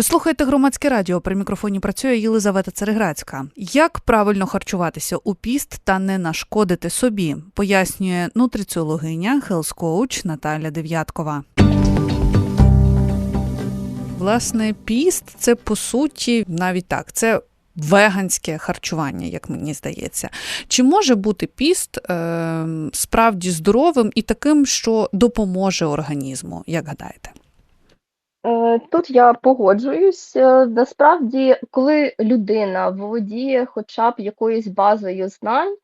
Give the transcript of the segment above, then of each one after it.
Ви слухаєте громадське радіо. При мікрофоні працює Єлизавета Цереграцька. Як правильно харчуватися у піст та не нашкодити собі, пояснює нутриціологиня, хелс-коуч Наталя Дев'яткова. Власне, піст це по суті навіть так. Це веганське харчування, як мені здається. Чи може бути піст е, справді здоровим і таким, що допоможе організму, як гадаєте? Е, Тут я погоджуюсь. Е, Насправді, коли людина володіє хоча б якоюсь базою знань е,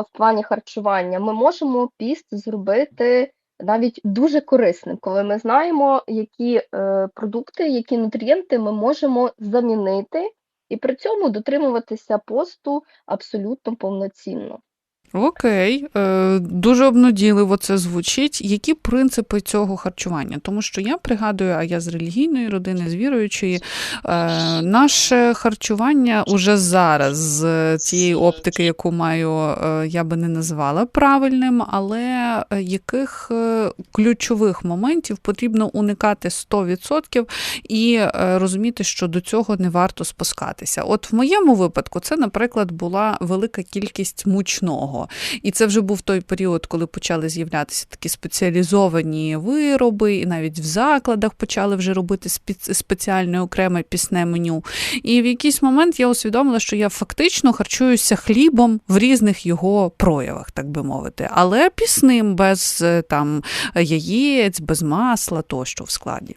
в плані харчування, ми можемо піст зробити навіть дуже корисним, коли ми знаємо, які продукти, які нутрієнти ми можемо замінити, і при цьому дотримуватися посту абсолютно повноцінно. Окей, е, дуже обнадійливо це звучить. Які принципи цього харчування? Тому що я пригадую, а я з релігійної родини, з віруючої, е, наше харчування уже зараз з цієї оптики, яку маю, е, я би не назвала правильним, але е, яких е, ключових моментів потрібно уникати 100% і е, розуміти, що до цього не варто спускатися. От в моєму випадку це, наприклад, була велика кількість мучного. І це вже був той період, коли почали з'являтися такі спеціалізовані вироби, і навіть в закладах почали вже робити спеціальне окреме пісне меню. І в якийсь момент я усвідомила, що я фактично харчуюся хлібом в різних його проявах, так би мовити, але пісним, без е, там яєць, без масла тощо в складі.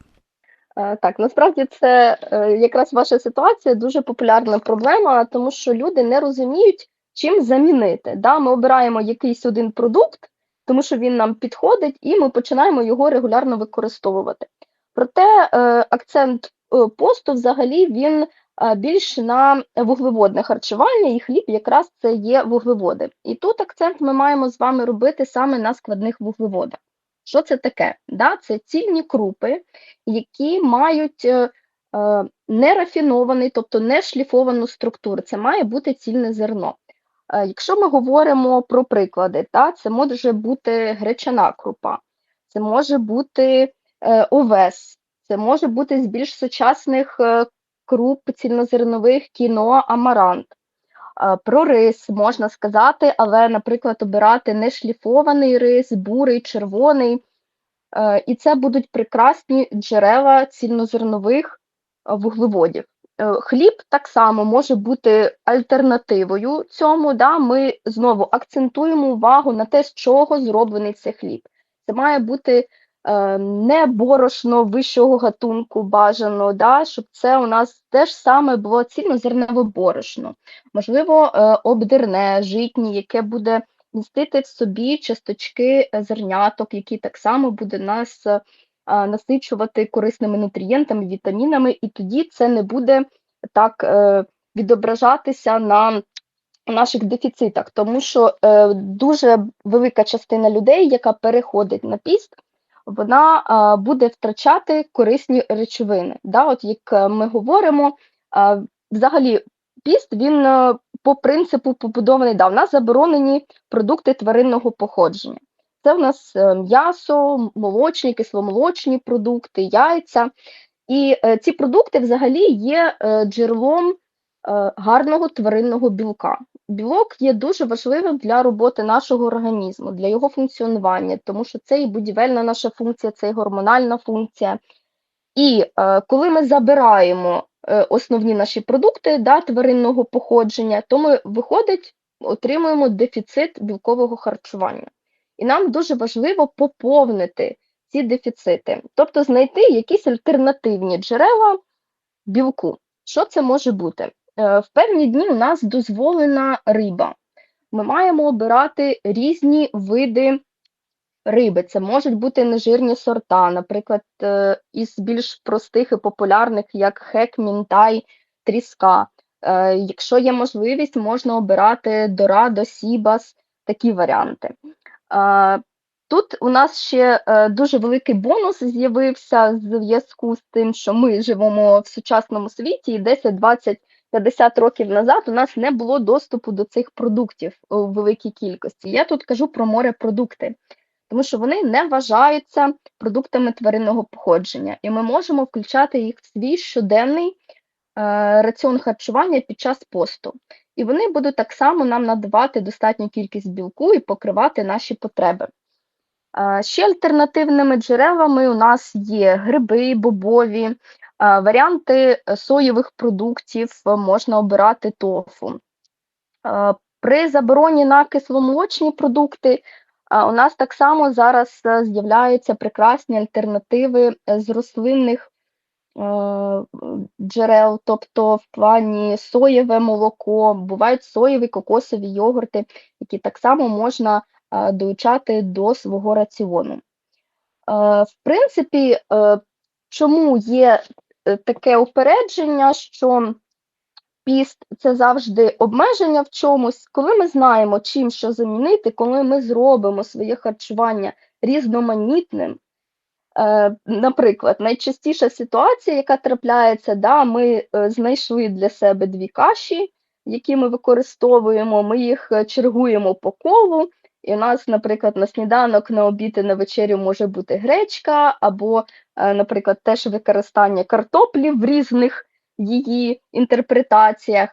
Е, Так, насправді це е, якраз ваша ситуація дуже популярна проблема, тому що люди не розуміють, чим замінити. Да? Ми обираємо якийсь один продукт, тому що він нам підходить, і ми починаємо його регулярно використовувати. Проте е, акцент е, посту взагалі він е, більш на вуглеводне харчування, і хліб якраз це є вуглеводи. І тут акцент ми маємо з вами робити саме на складних вуглеводах. Що це таке? Да? Це цільні крупи, які мають нерафінований, тобто не шліфовану структуру. Це має бути цільне зерно. Е, Якщо ми говоримо про приклади, та, це може бути гречана крупа, це може бути е, овес, це може бути з більш сучасних е, круп цільнозернових кіно, амарант. Про рис можна сказати, але, наприклад, обирати не шліфований рис, бурий, червоний. І це будуть прекрасні джерела цільнозернових вуглеводів. Е, Хліб так само може бути альтернативою цьому. Да? Ми знову акцентуємо увагу на те, з чого зроблений цей хліб. Це має бути е, не борошно вищого гатунку бажано, да? щоб це у нас теж саме було цільнозернове борошно, можливо, е, обдирне, житнє, яке буде містити в собі часточки е, зерняток, які так само буде нас е, насичувати корисними нутрієнтами, вітамінами, і тоді це не буде так е, відображатися на наших дефіцитах, тому що е, дуже велика частина людей, яка переходить на піст, вона буде втрачати корисні речовини. Да? От як е, ми говоримо, взагалі піст він е, по принципу побудований, да, в нас заборонені продукти тваринного походження. Це в нас е, м'ясо, молочні, кисломолочні продукти, яйця. І е, ці продукти взагалі є е, джерелом гарного тваринного білка. Білок є дуже важливим для роботи нашого організму, для його функціонування, тому що це і будівельна наша функція, це і гормональна функція. І коли ми забираємо основні наші продукти да, тваринного походження, то ми виходить, отримуємо дефіцит білкового харчування. І нам дуже важливо поповнити ці дефіцити, тобто знайти якісь альтернативні джерела білку. Що це може бути? Е, В певні дні у нас дозволена риба. Ми маємо обирати різні види риби. Це можуть бути нежирні сорта, наприклад, е, із більш простих і популярних, як хек, мінтай, тріска. Е, Якщо є можливість, можна обирати дорадо, сібас, такі варіанти. Тут у нас ще е, дуже великий бонус з'явився в зв'язку з тим, що ми живемо в сучасному світі, і 10, 20, 50 років назад у нас не було доступу до цих продуктів у великій кількості. Я тут кажу про морепродукти. тому що вони не вважаються продуктами тваринного походження, і ми можемо включати їх в свій щоденний е, раціон харчування під час посту. І вони будуть так само нам надавати достатню кількість білку і покривати наші потреби. Ще альтернативними джерелами у нас є гриби, бобові, варіанти е, соєвих продуктів е, можна обирати тофу. При забороні на кисломолочні продукти у нас так само зараз е, з'являються прекрасні альтернативи з рослинних джерел, тобто в плані соєве молоко, бувають соєві кокосові йогурти, які так само можна е, долучати до свого раціону. Е, В принципі, е, чому є е, таке упередження, що піст це завжди обмеження в чомусь, коли ми знаємо, чим що замінити, коли ми зробимо своє харчування різноманітним. Е, Наприклад, найчастіша ситуація, яка трапляється, да, ми е, знайшли для себе дві каші, які ми використовуємо, ми їх е, чергуємо по колу. І у нас, наприклад, на сніданок, на обід і на вечерю може бути гречка, або, наприклад, теж використання картоплі в різних її інтерпретаціях.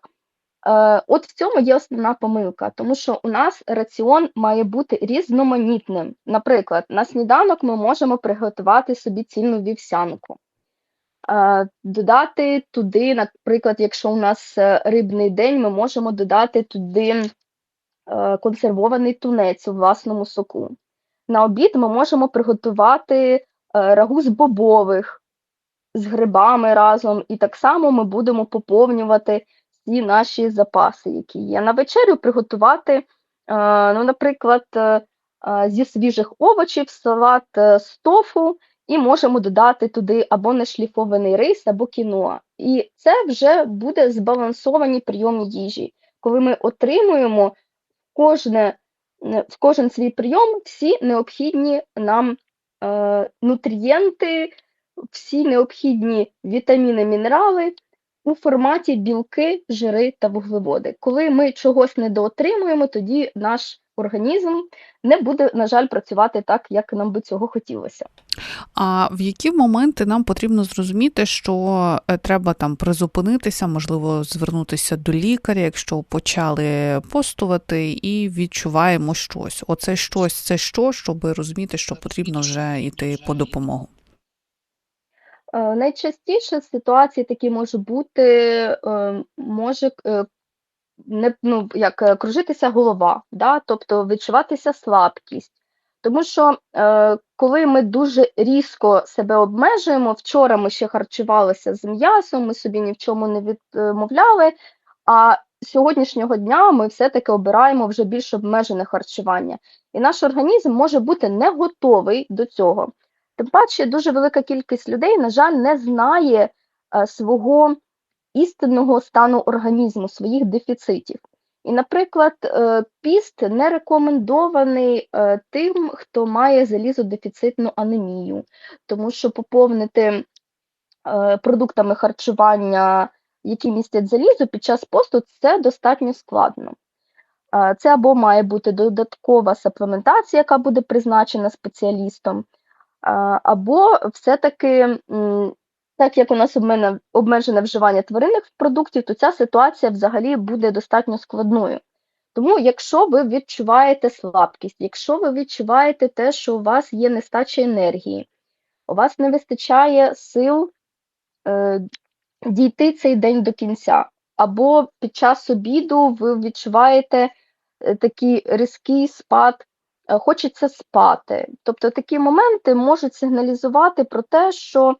Е, От в цьому є основна помилка, тому що у нас раціон має бути різноманітним. Наприклад, на сніданок ми можемо приготувати собі цільну вівсянку. Е, Додати туди, наприклад, якщо у нас е, рибний день, ми можемо додати туди е, консервований тунець у власному соку. На обід ми можемо приготувати рагу з бобових, з грибами разом, і так само ми будемо поповнювати всі наші запаси, які є. На вечерю приготувати, е, ну, наприклад, е, е, зі свіжих овочів салат з тофу, і можемо додати туди або нешліфований рис, або кіноа. І це вже буде збалансовані прийоми їжі, коли ми отримуємо кожне, в кожен свій прийом всі необхідні нам е, нутрієнти, всі необхідні вітаміни, мінерали у форматі білки, жири та вуглеводи. Коли ми чогось недоотримуємо, тоді наш організм не буде, на жаль, працювати так, як нам би цього хотілося. А в які моменти нам потрібно зрозуміти, що е, треба там призупинитися, можливо, звернутися до лікаря, якщо почали постувати і відчуваємо щось. Оце щось, це що, щоб розуміти, що потрібно вже йти по допомогу. Е, Найчастіше ситуації такі бути, е, може е, не, ну, як е, кружитися голова, да? тобто відчуватися слабкість. Тому що коли ми дуже різко себе обмежуємо, вчора ми ще харчувалися з м'ясом, ми собі ні в чому не відмовляли, а сьогоднішнього дня ми все-таки обираємо вже більш обмежене харчування. І наш організм може бути не готовий до цього. Тим паче, дуже велика кількість людей, на жаль, не знає е, свого істинного стану організму, своїх дефіцитів. І, наприклад, е, піст не рекомендований е, тим, хто має залізодефіцитну анемію, тому що поповнити продуктами харчування, які містять залізо, під час посту це достатньо складно. Це або має бути додаткова саплементація, яка буде призначена спеціалістом, або все-таки, так як у нас обмежене, вживання тваринних продуктів, то ця ситуація взагалі буде достатньо складною. Тому, якщо ви відчуваєте слабкість, якщо ви відчуваєте те, що у вас є нестача енергії, у вас не вистачає сил е, дійти цей день до кінця, або під час обіду ви відчуваєте е, такий різкий спад хочеться спати. Тобто такі моменти можуть сигналізувати про те, що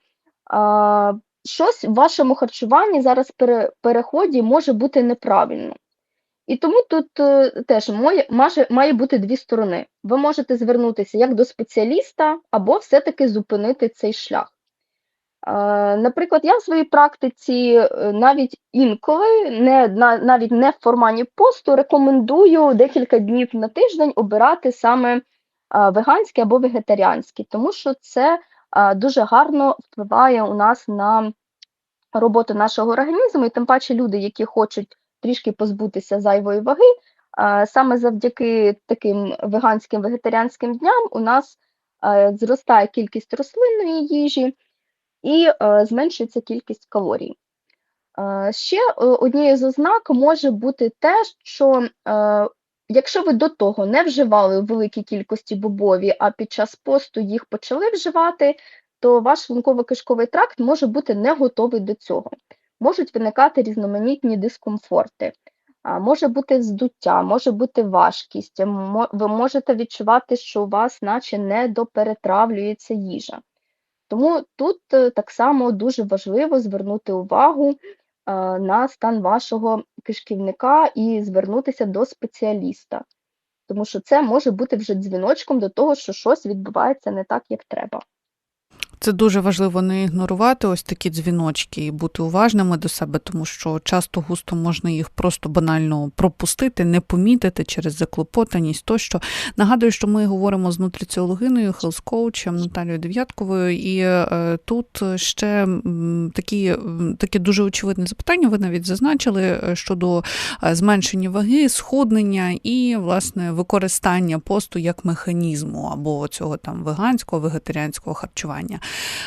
а, щось в вашому харчуванні зараз при переході може бути неправильно. І тому тут е, теж має, має бути дві сторони. Ви можете звернутися як до спеціаліста, або все-таки зупинити цей шлях. Е, Наприклад, я в своїй практиці е, навіть інколи, не, навіть не в форматі посту, рекомендую декілька днів на тиждень обирати саме е, веганські або вегетаріанські, тому що це дуже гарно впливає у нас на роботу нашого організму, і тим паче люди, які хочуть трішки позбутися зайвої ваги, саме завдяки таким веганським вегетаріанським дням у нас зростає кількість рослинної їжі і е, зменшується кількість калорій. Е, Ще е, однією з ознак може бути те, що якщо ви до того не вживали у великій кількості бобові, а під час посту їх почали вживати, то ваш шлунково-кишковий тракт може бути не готовий до цього. Можуть виникати різноманітні дискомфорти, може бути здуття, може бути важкість, ви можете відчувати, що у вас наче не доперетравлюється їжа. Тому тут е, так само дуже важливо звернути увагу е, на стан вашого кишківника і звернутися до спеціаліста, тому що це може бути вже дзвіночком до того, що щось відбувається не так, як треба. Це дуже важливо не ігнорувати ось такі дзвіночки і бути уважними до себе, тому що часто густо можна їх просто банально пропустити, не помітити через заклопотаність. Тощо нагадую, що ми говоримо з нутриціологиною, хелс-коучем Наталією Дев'ятковою, і е, тут ще м, такі, дуже очевидне запитання. Ви навіть зазначили е, щодо е, зменшення ваги, схуднення і власне використання посту як механізму або цього там веганського, вегетаріанського харчування.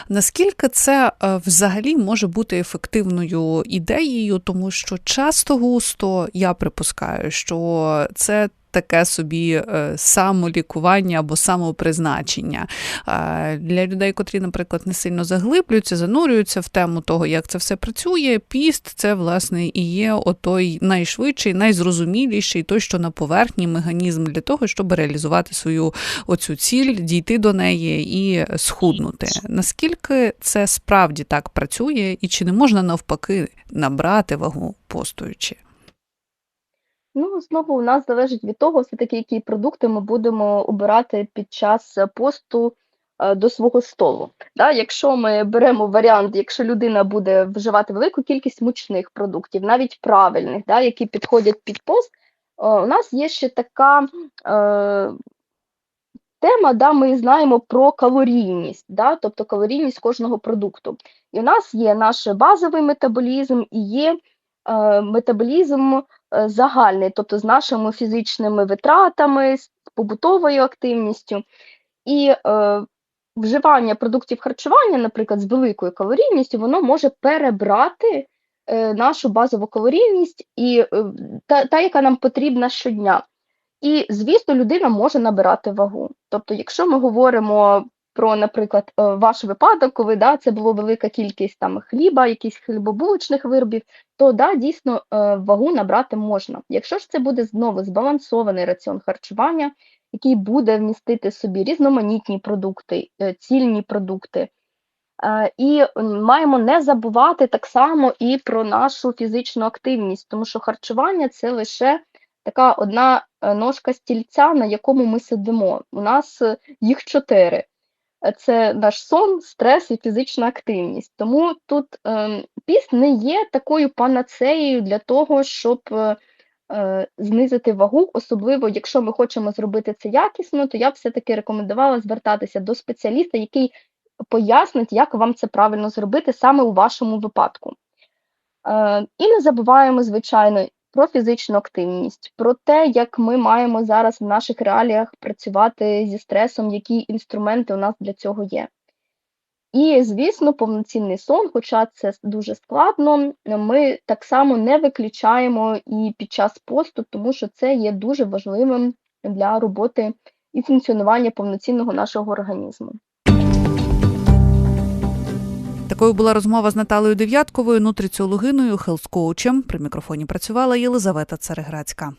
Наскільки це е, взагалі може бути ефективною ідеєю, тому що часто густо я припускаю, що це. Таке собі е, самолікування або самопризначення Е, для людей, котрі, наприклад, не сильно заглиблюються, занурюються в тему того, як це все працює. Піст це власне і є отой найшвидший, найзрозуміліший, той, що на поверхні механізм для того, щоб реалізувати свою оцю ціль, дійти до неї і схуднути. Наскільки це справді так працює, і чи не можна навпаки набрати вагу постуючи? Ну, знову у нас залежить від того, все-таки, які продукти ми будемо обирати під час е, посту е, до свого столу. Да, якщо ми беремо варіант, якщо людина буде вживати велику кількість мучних продуктів, навіть правильних, да, які підходять під пост, е, у нас є ще така е, тема, да, ми знаємо про калорійність, да, тобто калорійність кожного продукту. І у нас є наш базовий метаболізм і є е, метаболізм загальний, тобто з нашими фізичними витратами, з побутовою активністю. І е, вживання продуктів харчування, наприклад, з великою калорійністю, воно може перебрати е, нашу базову калорійність і е, та, та, яка нам потрібна щодня. І, звісно, людина може набирати вагу. Тобто, якщо ми говоримо про, наприклад, е, ваш випадок, коли да, це була велика кількість там хліба, якихось хлібобулочних виробів, то да, дійсно е, вагу набрати можна. Якщо ж це буде знову збалансований раціон харчування, який буде вмістити собі різноманітні продукти, е, цільні продукти. І маємо не забувати так само і про нашу фізичну активність, тому що харчування це лише така одна ножка стільця, на якому ми сидимо. У нас їх чотири. Е, Це наш сон, стрес і фізична активність. Тому тут ем, піст не є такою панацеєю для того, щоб е, е, знизити вагу, особливо якщо ми хочемо зробити це якісно, то я б все-таки рекомендувала звертатися до спеціаліста, який пояснить, як вам це правильно зробити саме у вашому випадку. Е, і не забуваємо, звичайно, про фізичну активність, про те, як ми маємо зараз в наших реаліях працювати зі стресом, які інструменти у нас для цього є. І, звісно, повноцінний сон, хоча це дуже складно, ми так само не виключаємо і під час посту, тому що це є дуже важливим для роботи і функціонування повноцінного нашого організму. Такою була розмова з Наталею Дев'ятковою, нутриціологиною, хелс-коучем. При мікрофоні працювала Єлизавета Цареградська.